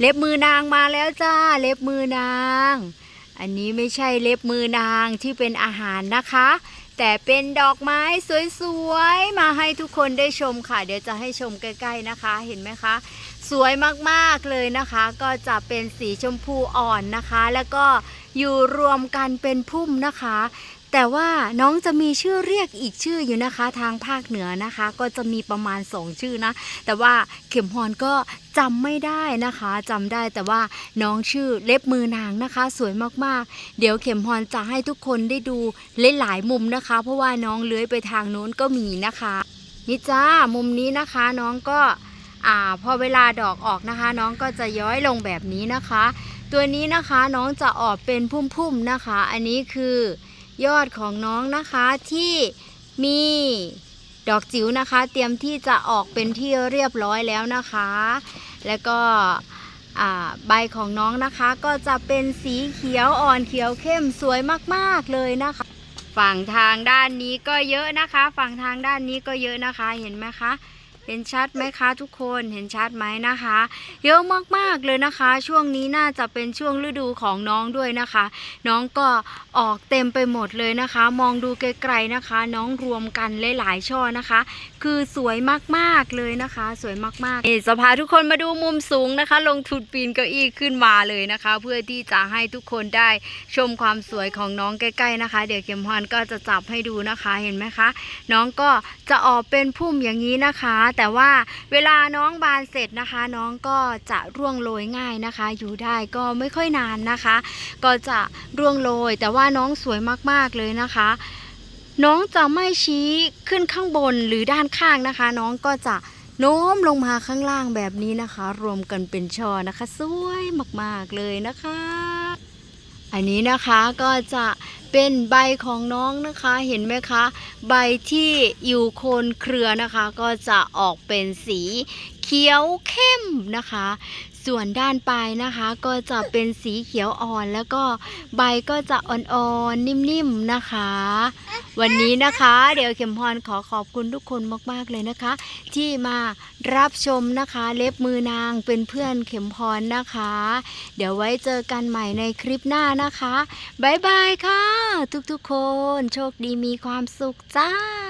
เล็บมือนางมาแล้วจ้า เล็บมือนาง อันนี้ไม่ใช่เล็บมือนางที่เป็นอาหารนะคะ แต่เป็นดอกไม้สวยๆ มาให้ทุกคนได้ชมค่ะ เดี๋ยวจะให้ชมใกล้ๆนะคะ เห็นไหมคะ สวยมากๆเลยนะคะ ก็จะเป็นสีชมพูอ่อนนะคะ แล้วก็ อยู่รวมกันเป็นพุ่มนะคะ แต่ว่าน้องจะมีชื่อเรียกอีกชื่ออยู่นะคะ ทางภาคเหนือนะคะ ก็จะมีประมาณสองชื่อนะ แต่ว่าเข็มพรก็จำไม่ได้นะคะจำได้แต่ว่าน้องชื่อเล็บมือนางนะคะ สวยมากๆ เดี๋ยวเข็มพรจะให้ทุกคนได้ดูหลายๆมุมนะคะ เพราะว่าน้องเลื้อยไปทางโน้นก็มีนะคะนี่จ้ามุมนี้นะคะน้องก็อ่าพอเวลาดอกออกนะคะ น้องก็จะย้อยลงแบบนี้นะคะ ตัวนี้นะคะน้องจะออกเป็นพุ่มๆนะคะ อันนี้คือยอดของน้องนะคะที่มีดอกจิ๋วนะคะ เตรียมที่จะออกเป็นที่เรียบร้อยแล้วนะคะ แล้วก็ใบของน้องนะคะก็จะเป็นสีเขียวอ่อนเขียวเข้มสวยมากๆเลยนะคะ ฝั่งทางด้านนี้ก็เยอะนะคะ ฝั่งทางด้านนี้ก็เยอะนะคะเห็นไหมคะ เห็นชัดไหมคะทุกคนเห็นชัดไหมนะคะ เยอะมากๆเลยนะคะ ช่วงนี้น่าจะเป็นช่วงฤดูของน้องด้วยนะคะ น้องก็ออกเต็มไปหมดเลยนะคะ มองดูไกลๆนะคะ น้องรวมกันหลายๆช่อนะคะ คือสวยมากๆเลยนะคะ สวยมากๆนี่จะพาทุกคนมาดูมุมสูงนะคะ ลงทุนปีนเก้าอี้ขึ้นมาเลยนะคะ เพื่อที่จะให้ทุกคนได้ชมความสวยของน้องใกล้ๆนะคะ เดี๋ยวเข็มพรก็จะจับให้ดูนะคะเห็นไหมคะ น้องก็จะออกเป็นพุ่มอย่างนี้นะคะแต่ว่าเวลาน้องบานเสร็จนะคะ น้องก็จะร่วงโรยง่ายนะคะ อยู่ได้ก็ไม่ค่อยนานนะคะ ก็จะร่วงโรย แต่ว่าน้องสวยมากๆเลยนะคะ น้องจะไม่ชี้ขึ้นข้างบนหรือด้านข้างนะคะ น้องก็จะโน้มลงมาข้างล่างแบบนี้นะคะ รวมกันเป็นช่อนะคะ สวยมากๆเลยนะคะ อันนี้นะคะก็จะ เป็นใบของน้องนะคะเห็นไหมคะ ใบที่อยู่โคนเครือนะคะ ก็จะออกเป็นสีเขียวเข้มนะคะ ส่วนด้านปลายนะคะก็จะเป็นสีเขียวอ่อนแล้วก็ใบก็จะอ่อนๆนิ่มๆนะคะ วันนี้นะคะ เดี๋ยวเข็มพรขอขอบคุณทุกคนมากๆเลยนะคะ ที่มารับชมนะคะ เล็บมือนางเป็นเพื่อนเข็มพรนะคะ เดี๋ยวไว้เจอกันใหม่ในคลิปหน้านะคะบ๊ายบายค่ะ ทุกๆคน โชคดีมีความสุขจ้า